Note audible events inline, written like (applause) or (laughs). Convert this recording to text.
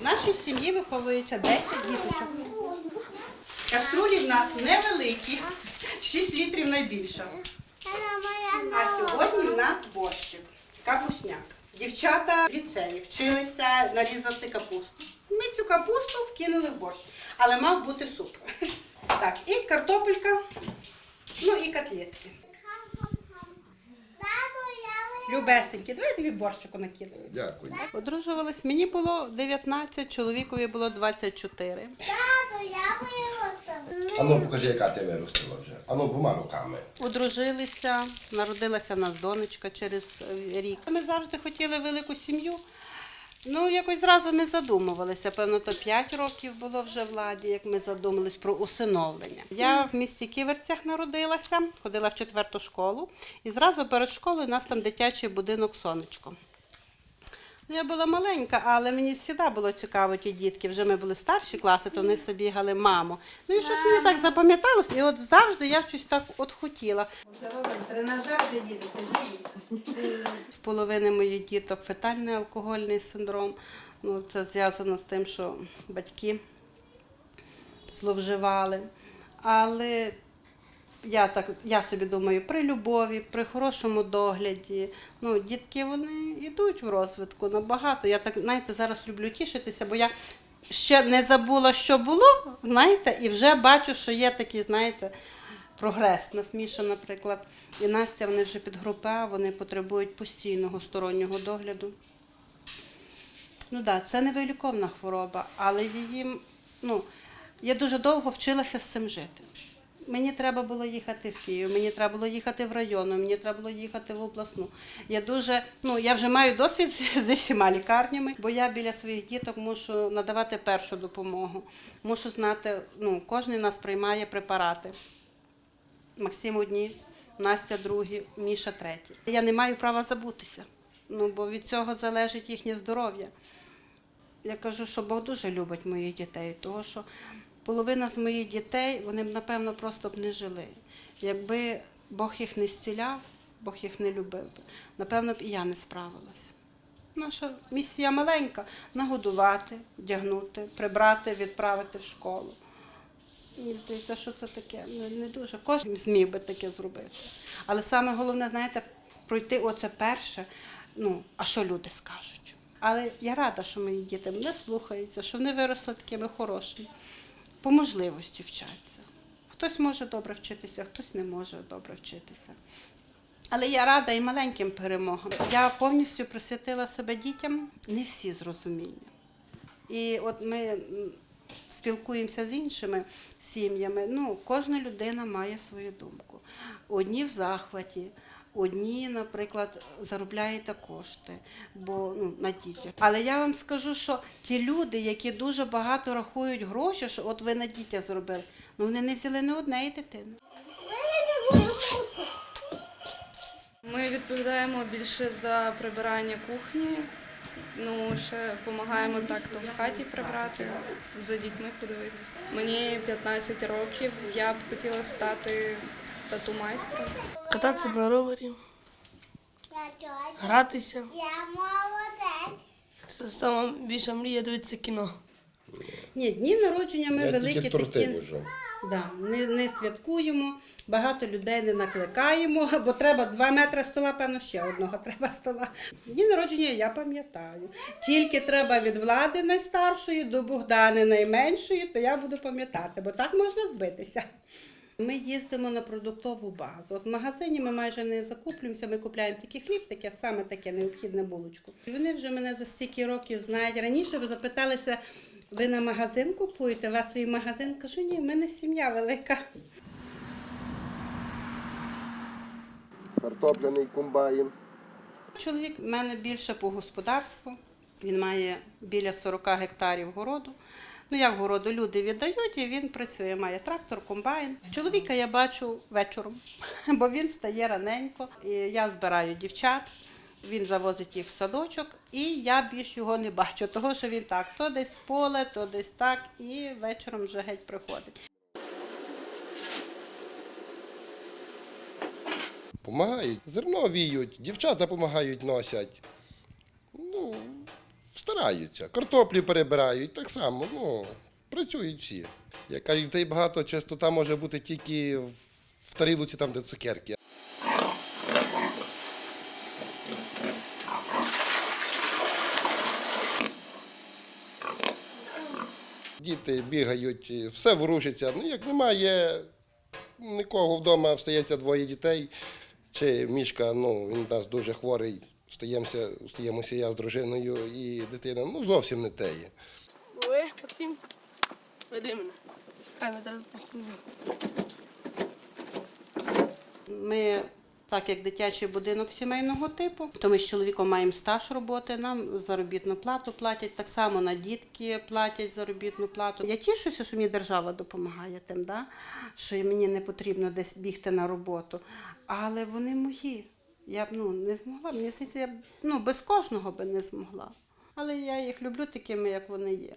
В нашій сім'ї виховується 10 діточок. Каструлі в нас невеликі, 6 літрів найбільша. А сьогодні в нас борщик, капусняк. Дівчата в ліцеї вчилися нарізати капусту. Ми цю капусту вкинули в борщ, але мав бути суп. Так, і картопелька, ну і котлетки. Любесенькі, давай я тобі борщику накидаю. Дякую. Одружувались, мені було 19, чоловікові було 24. Ану, покажи, яка ти виростила вже. Ану, двома руками. Одружилися, народилася в нас донечка через рік. Ми завжди хотіли велику сім'ю. Ну, якось зразу не задумувалися. Певно, то 5 років було вже владі, як ми задумались про усиновлення. Я в місті Ківерцях народилася, ходила в четверту школу, і зразу перед школою у нас там дитячий будинок сонечко. Ну, я була маленька, але мені завжди було цікаво ті дітки. Вже ми були старші класи, то вони собі бігали маму. Ну і щось мені так запам'яталось, і от завжди я щось так от хотіла. Тренажер для дітей В половини моїх діток фетальний алкогольний синдром. Ну, це зв'язано з тим, що батьки зловживали. Але я так я собі думаю, при любові, при хорошому догляді. Ну, дітки вони йдуть в розвитку набагато. Я так, знаєте, зараз люблю тішитися, бо я ще не забула, що було, знаєте, і вже бачу, що є такий, знаєте, прогрес. Нас Міша, наприклад, і Настя, вони вже під групи А, вони потребують постійного стороннього догляду. Ну так, да, це невиліковна хвороба, але її, ну, я дуже довго вчилася з цим жити. Мені треба було їхати в Київ, мені треба було їхати в районну, мені треба було їхати в обласну. Я дуже, ну я вже маю досвід (laughs) зі всіма лікарнями, бо я біля своїх діток мушу надавати першу допомогу. Мушу знати, ну кожен нас приймає препарати. Максим одні, Настя другі, Міша треті. Я не маю права забутися, ну бо від цього залежить їхнє здоров'я. Я кажу, що Бог дуже любить моїх дітей, тому що половина з моїх дітей, вони б, напевно, просто б не жили. Якби Бог їх не зціляв, Бог їх не любив напевно б і я не справилась. Наша місія маленька нагодувати, вдягнути, прибрати, відправити в школу. Мені здається, що це таке не, не дуже. Кожен зміг би таке зробити. Але саме головне, знаєте, пройти оце перше, ну, а що люди скажуть. Але я рада, що мої діти мене слухаються, що вони виросли такими хорошими. По можливості вчаться. Хтось може добре вчитися, хтось не може добре вчитися. Але я рада і маленьким перемогам. Я повністю присвятила себе дітям, не всі з розумінням. І от ми спілкуємося з іншими сім'ями. Ну, кожна людина має свою думку. Одні в захваті, одні, наприклад, заробляєте кошти бо, ну, на дітях. Але я вам скажу, що ті люди, які дуже багато рахують гроші, що от ви на дітях зробили, ну вони не взяли ні однієї дитини. Ми відповідаємо більше за прибирання кухні. Ну, ще допомагаємо так то в хаті прибрати, за дітьми подивитися. Мені 15 років, я б хотіла стати тату-майстром. Кататися на ровері, гратися. Я молодець. Це сама більша мрія дивитися кіно. Ні, дні народження ми Я великі тільки торти такі. вже. Да, не, не святкуємо, багато людей не накликаємо, бо треба два метри стола, певно, ще одного треба стола. Дні народження я пам'ятаю. Тільки треба від влади найстаршої до Богдани найменшої, то я буду пам'ятати, бо так можна збитися. Ми їздимо на продуктову базу. От в магазині ми майже не закуплюємося, ми купляємо тільки хліб, таке саме таке необхідне булочку. І вони вже мене за стільки років знають. Раніше ви запиталися, ви на магазин купуєте? У вас свій магазин? Кажу, ні, в мене сім'я велика. Картопляний комбайн. Чоловік в мене більше по господарству. Він має біля 40 гектарів городу. Ну, як городу люди віддають, і він працює, має трактор, комбайн. Чоловіка я бачу вечором, (laughs) бо він стає раненько. І я збираю дівчат, він завозить їх в садочок, і я більш його не бачу, (laughs) того що він так, то десь в поле, то десь так, і вечором вже геть приходить. Помагають. Зерно віють, дівчата допомагають носять. Стараються. Картоплі перебирають, так само, ну, працюють всі. Як кажуть, багато, чистота може бути тільки в тарілці, там, де цукерки. Діти бігають, все ворушиться. Ну, як немає нікого вдома, встається двоє дітей. Чи мішка, ну, він у нас дуже хворий, встаємося, встаємося я з дружиною і дитина, ну зовсім не теє. Ой, Максим, веди мене. Хай ми зараз. Ми, так як дитячий будинок сімейного типу, то ми з чоловіком маємо стаж роботи, нам заробітну плату платять, так само на дітки платять заробітну плату. Я тішуся, що мені держава допомагає тим, да? що мені не потрібно десь бігти на роботу. Але вони мої. Я б ну, не змогла. Мені здається, я б ну, без кожного би не змогла. Але я їх люблю такими, як вони є.